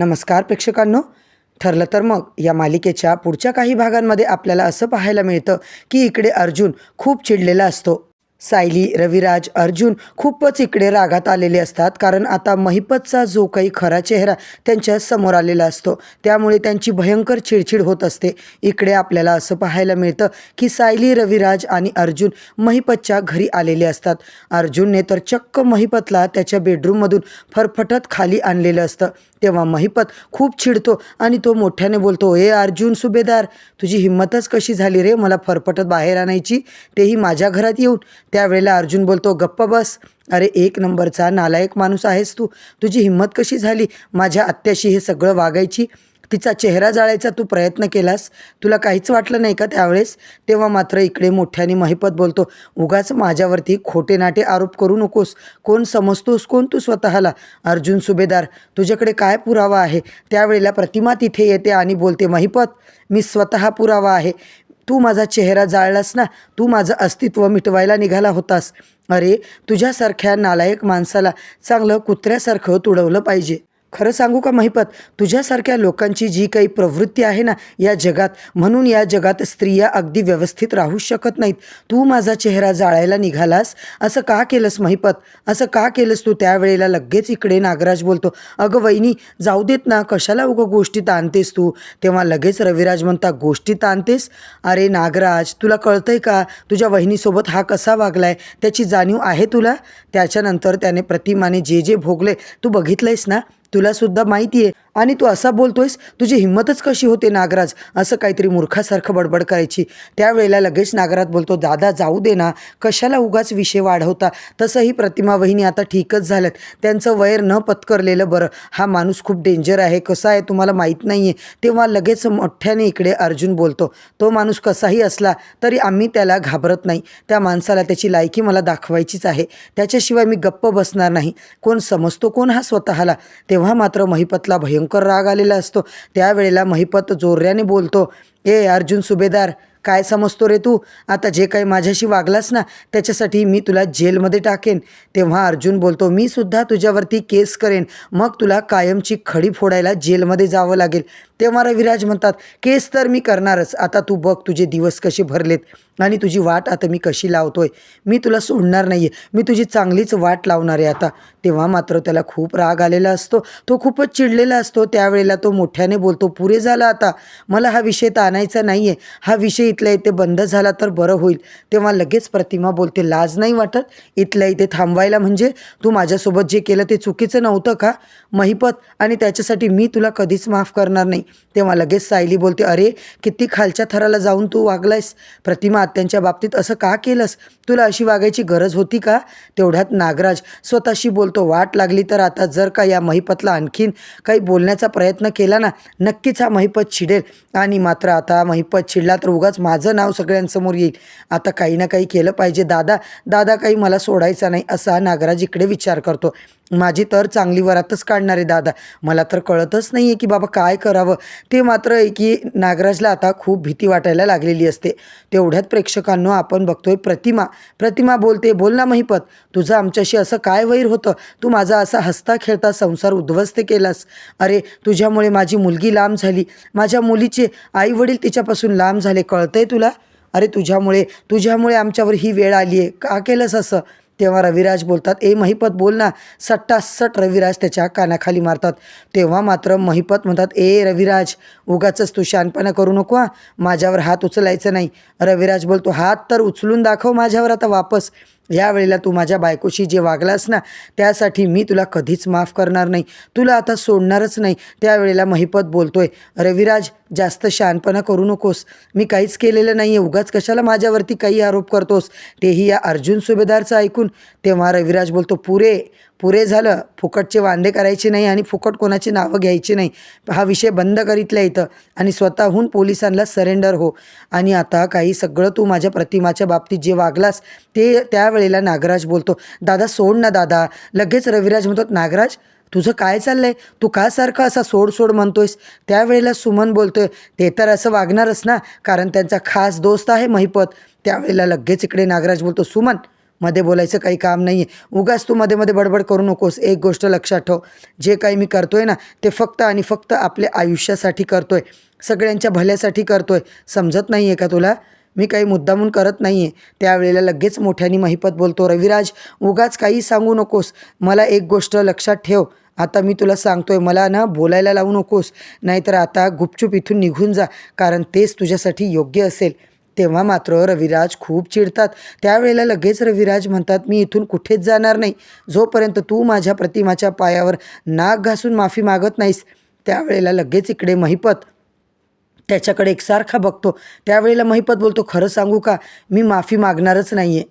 नमस्कार प्रेक्षकांनो. ठरलं तर मग या मालिकेच्या पुढच्या काही भागांमध्ये आपल्याला असं पाहायला मिळतं की इकडे अर्जुन खूप चिडलेला असतो. सायली रविराज अर्जुन खूपच इकडे रागात आलेले असतात कारण आता महिपतचा जो काही खरा चेहरा त्यांच्यासमोर आलेला असतो. त्यामुळे त्यांची भयंकर चिडचिड होत असते. इकडे आपल्याला असं पाहायला मिळतं की सायली रविराज आणि अर्जुन महिपतच्या घरी आलेले असतात. अर्जुनने तर चक्क महिपतला त्याच्या बेडरूममधून फरफटत खाली आणलेलं असतं. तेव्हा महिपत खूप चिडतो आणि तो मोठ्याने बोलतो ए अर्जुन सुभेदार तुझी हिंमतच कशी झाली रे? मला फरफटत बाहेर आणायची. तेही माझ्या घरात येऊन. त्यावेळेला अर्जुन बोलतो गप्प बस. अरे एक नंबरचा नालायक माणूस आहेस तू. तुझी हिंमत कशी झाली? माझ्या आत्याशी हे सगळं वागायची. तिचा चेहरा जाळायचा तू प्रयत्न केलास? तुला काहीच वाटलं नाही का त्यावेळेस? तेव्हा मात्र इकडे मोठ्याने महिपत बोलतो उगाच माझ्यावरती खोटे नाटे आरोप करू नकोस. कोण समजतोस? कोण तू स्वतःला? अर्जुन सुभेदार तुझ्याकडे काय पुरावा आहे? त्यावेळेला प्रतिमा तिथे येते आणि बोलते महिपत मी स्वतः पुरावा आहे. तू माझा चेहरा जाळलास ना? तू माझं अस्तित्व मिटवायला निघाला होतास. अरे तुझ्यासारख्या नालायक माणसाला चांगलं कुत्र्यासारखं तुडवलं पाहिजे. खरं सांगू का महिपत? तुझ्यासारख्या लोकांची जी काही प्रवृत्ती आहे ना या जगात म्हणून या जगात स्त्रिया अगदी व्यवस्थित राहू शकत नाहीत. तू माझा चेहरा जाळायला निघालास? असं का केलंस महिपत? असं का केलंस तू त्यावेळेला? लगेच इकडे नागराज बोलतो अगं वहिनी जाऊ देत ना कशाला उगं गोष्टी ताणतेस तू? तेव्हा लगेच रविराज म्हणता गोष्टी ताणतेस अरे नागराज तुला कळतंय का? तुझ्या वहिनीसोबत हा कसा वागलाय? त्याची जाणीव आहे तुला? त्याच्यानंतर त्याने प्रतिमाने जे जे भोगले तू बघितलंयस ना? तुला सुद्धा माहिती आहे आणि तू असा बोलतोयस तुझी हिंमतच कशी होते नागराज? असं काहीतरी मूर्खासारखं बडबड करायची. त्यावेळेला लगेच नागराज बोलतो दादा जाऊ दे ना. कशाला उगाच विषय वाढवता? तसंही प्रतिमा वहिनी आता ठीकच झाल्यात. त्यांचं वैर न पत्करलेलं बरं. हा माणूस खूप डेंजर आहे. कसा आहे तुम्हाला माहीत नाही आहे तेव्हा लगेच मोठ्याने इकडे अर्जुन बोलतो तो माणूस कसाही असला तरी आम्ही त्याला घाबरत नाही. त्या माणसाला त्याची लायकी मला दाखवायचीच आहे. त्याच्याशिवाय मी गप्प बसणार नाही. कोण समजतो कोण हा स्वतःला? तेव्हा मात्र महिपतला भयंकर राग आलेला असतो. त्यावेळेला महिपत जोर्याने बोलतो ए अर्जुन सुभेदार काय समजतो रे तू? आता जे काही माझ्याशी वागलास ना त्याच्यासाठी मी तुला जेलमध्ये टाकेन. तेव्हा अर्जुन बोलतो मी सुद्धा तुझ्यावरती केस करेन. मग तुला कायमची खडी फोडायला जेलमध्ये जावं लागेल. तेव्हा रविराज म्हणतात केस तर मी करणारच. आता तू बघ तुझे दिवस कसे भरलेत आणि तुझी वाट आता मी कशी लावतोय. मी तुला सोडणार नाही आहे मी तुझी चांगलीच वाट लावणार आहे आता. तेव्हा मात्र त्याला खूप राग आलेला असतो. तो खूपच चिडलेला असतो. त्यावेळेला तो मोठ्याने बोलतो पुरे झाला आता. मला हा विषय ताणायचा नाही आहे हा विषय इथल्या इथे बंद झाला तर बरं होईल. तेव्हा लगेच प्रतिमा बोलते लाज नाही वाटत? इथल्या इथे थांबवायला म्हणजे? तू माझ्यासोबत जे केलं ते चुकीचं नव्हतं का? महिपत आणि त्याच्यासाठी मी तुला कधीच माफ करणार नाही. तेव्हा लगेच सायली बोलते अरे किती खालच्या थराला जाऊन तू वागलायस? प्रतिमा आत्यांच्या बाबतीत असं का केलंस? तुला अशी वागायची गरज होती का? तेवढ्यात नागराज स्वतःशी बोलतो वाट लागली तर आता जर का या महिपतला आणखीन काही बोलण्याचा प्रयत्न केला ना नक्कीच हा महिपत चिडेल. आणि मात्र आता महिपत चिडला तर उगाच माझं नाव सगळ्यांसमोर येईल. आता काही ना काही केलं पाहिजे. दादा दादा काही मला सोडायचा नाही असा नागराज इकडे विचार करतो. माझी तर चांगली वरातच काढणार आहे दादा. मला तर कळतच नाही आहे की बाबा काय करावं. ते मात्र आहे की नागराजला आता खूप भीती वाटायला लागलेली असते. तेवढ्यात प्रेक्षकांनो आपण बघतोय प्रतिमा. प्रतिमा बोलते बोल ना महिपत तुझं आमच्याशी असं काय वैर होतं? तू माझा असा हसता खेळता संसार उद्ध्वस्त केलास. अरे तुझ्यामुळे माझी मुलगी लांब झाली. माझ्या मुलीचे आई वडील तिच्यापासून लांब झाले. कळतंय तुला? अरे तुझ्यामुळे तुझ्यामुळे आमच्यावर ही वेळ आली आहे का केलंस असं? तेव्हा रविराज बोलतात ए महिपत बोल ना. सट्टासट रविराज त्याच्या कानाखाली मारतात. तेव्हा मात्र महिपत म्हणतात ए रविराज उगाचच तू शानपणा करू नको माझ्यावर हात उचलायचं नाही. रविराज बोलतो हात तर उचलून दाखव माझ्यावर आता वापस. यावेळेला तू माझ्या बायकोशी जे वागलास ना त्यासाठी मी तुला कधीच माफ करणार नाही. तुला आता सोडणारच नाही. त्यावेळेला महिपत बोलतोय रविराज जास्त शहाणपणा करू नकोस. मी काहीच केलेलं नाही आहे उगाच कशाला माझ्यावरती काही आरोप करतोस? तेही या अर्जुन सुभेदारचं ऐकून तेव्हा रविराज बोलतो पुरे पुरे झालं फुकटचे वांदे करायचे नाही आणि फुकट कोणाची नावं घ्यायची नाही. हा विषय बंद करीतल्या इथं आणि स्वतःहून पोलिसांना सरेंडर हो. आणि आता काही सगळं तू माझ्या प्रतिमाच्या बाबतीत जे वागलास ते त्यावेळेला नागराज बोलतो दादा सोड ना दादा. लगेच रविराज म्हणतो नागराज तुझं काय चाललंय? तू का सारखं असा सोड सोड म्हणतोयस? त्यावेळेला सुमन बोलतोय ते तर असं वागणारच ना कारण त्यांचा खास दोस्त आहे महिपत. त्यावेळेला लगेच इकडे नागराज बोलतो सुमन मध्ये बोलायचं काही काम नाही आहे उगाच तू मध्ये मध्ये बडबड करू नकोस. एक गोष्ट लक्षात ठेव. जे काही मी करतोय ना ते फक्त आणि फक्त आपल्या आयुष्यासाठी करतोय. सगळ्यांच्या भल्यासाठी करतोय. समजत नाही आहे का तुला? मी काही मुद्दामून करत नाही आहे त्यावेळेला लगेच मोठ्याने महिपत बोलतो रविराज उगाच काही सांगू नकोस. मला एक गोष्ट लक्षात ठेव. आता मी तुला सांगतोय मला ना बोलायला लावू नकोस. नाहीतर आता गुपचूप इथून निघून जा कारण तेच तुझ्यासाठी योग्य असेल. तेव्हा मात्र रविराज खूप चिडतात. त्यावेळेला लगेच रविराज म्हणतात मी इथून कुठेच जाणार नाही. जोपर्यंत तू माझ्या प्रतिमाच्या पायावर नाक घासून माफी मागत नाहीस त्यावेळेला लगेच इकडे महिपत त्याच्याकडे एकसारखा बघतो. त्यावेळेला महिपत बोलतो खरं सांगू का? मी माफी मागणारच नाही आहे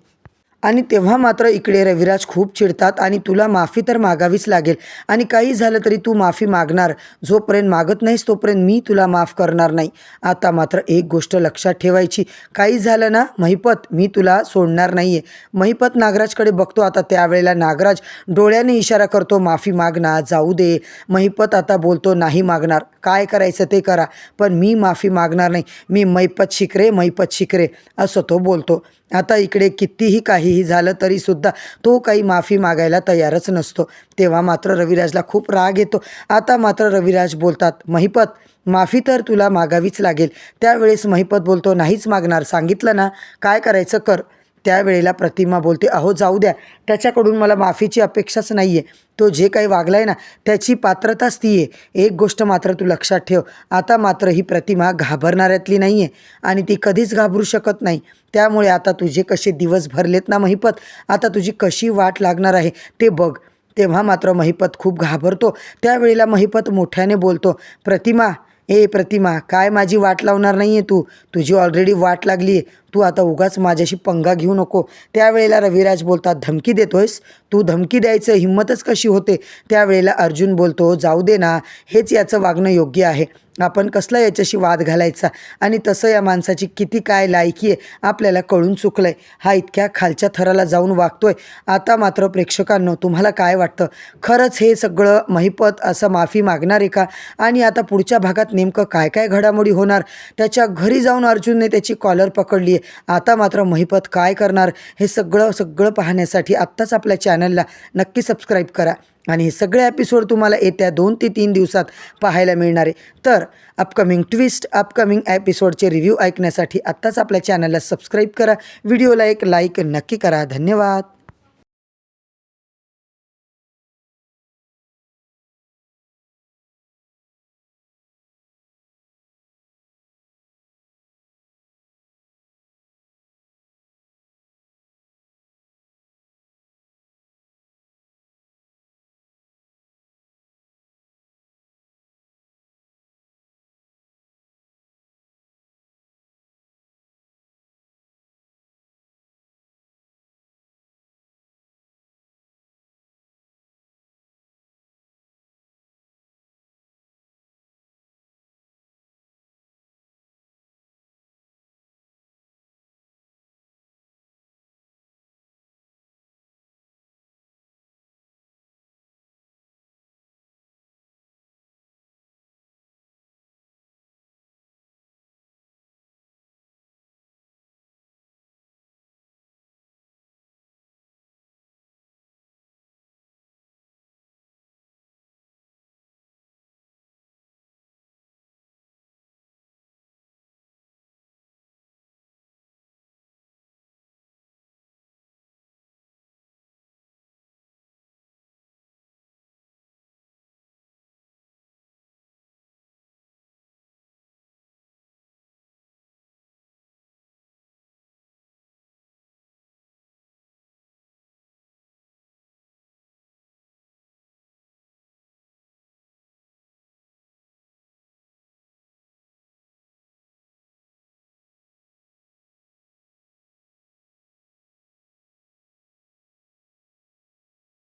आणि तेव्हा मात्र इकडे रविराज खूप चिडतात आणि तुला माफी तर मागावीच लागेल. आणि काही झालं तरी तू माफी मागणार. जोपर्यंत मागत नाहीस तोपर्यंत मी तुला माफ करणार नाही. आता मात्र एक गोष्ट लक्षात ठेवायची. काही झालं ना महिपत मी तुला सोडणार नाही आहे महिपत नागराजकडे बघतो. आता त्यावेळेला नागराज डोळ्याने इशारा करतो माफी मागणार जाऊ दे. महिपत आता बोलतो नाही मागणार. काय करायचं ते करा. पण मी माफी मागणार नाही. मी मैपत शिकरे मैपत शिकरे असं तो बोलतो. आता इकडे कितीही काहीही झालं तरीसुद्धा तो काही माफी मागायला तयारच नसतो. तेव्हा मात्र रविराजला खूप राग येतो. आता मात्र रविराज बोलतात महिपत माफी तर तुला मागावीच लागेल. त्यावेळेस महिपत बोलतो नाहीच मागणार सांगितलं ना. काय करायचं कर. त्यावेळेला प्रतिमा बोलते अहो जाऊ द्या. त्याच्याकडून मला माफीची अपेक्षाच नाही आहे तो जे काही वागला आहे ना त्याची पात्रताच ती आहे एक गोष्ट मात्र तू लक्षात ठेव. आता मात्र ही प्रतिमा घाबरणाऱ्यातली नाही आहे आणि ती कधीच घाबरू शकत नाही. त्यामुळे आता तुझे कसे दिवस भरलेत ना महिपत? आता तुझी कशी वाट लागणार आहे ते बघ. तेव्हा मात्र महिपत खूप घाबरतो. त्यावेळेला महिपत मोठ्याने बोलतो प्रतिमा ए प्रतिमा काय माझी वाट लावणार नाही आहे तू? तुझी ऑलरेडी वाट लागली आहे तू आता उगाच माझ्याशी पंगा घेऊ नको. त्यावेळेला रविराज बोलतात धमकी देतोयस? तू धमकी द्यायचं हिंमतच कशी होते? त्यावेळेला अर्जुन बोलतो जाऊ दे ना हेच याचं वागणं योग्य आहे. आपण कसला याच्याशी वाद घालायचा? आणि तसं या माणसाची किती काय लायकी आहे आपल्याला कळून चुकलं आहे हा इतक्या खालच्या थराला जाऊन वागतोय. आता मात्र प्रेक्षकांनो तुम्हाला काय वाटतं? खरंच हे सगळं महिपत असं माफी मागणार आहे का? आणि आता पुढच्या भागात नेमकं काय काय घडामोडी होणार? त्याच्या घरी जाऊन अर्जुनने त्याची कॉलर पकडली आहे आता मात्र महिपत काय करणार हे सगळं सगळं पाहण्यासाठी आत्ताच आपल्या चॅनलला नक्की सबस्क्राईब करा. आणि हे सगळे एपिसोड तुम्हाला येत्या दोन ते तीन दिवसात पाहायला मिळणार आहे. तर अपकमिंग ट्विस्ट अपकमिंग एपिसोडचे रिव्ह्यू ऐकण्यासाठी आत्ताच आपल्या चॅनलला सबस्क्राईब करा. व्हिडिओला एक लाईक नक्की करा. धन्यवाद.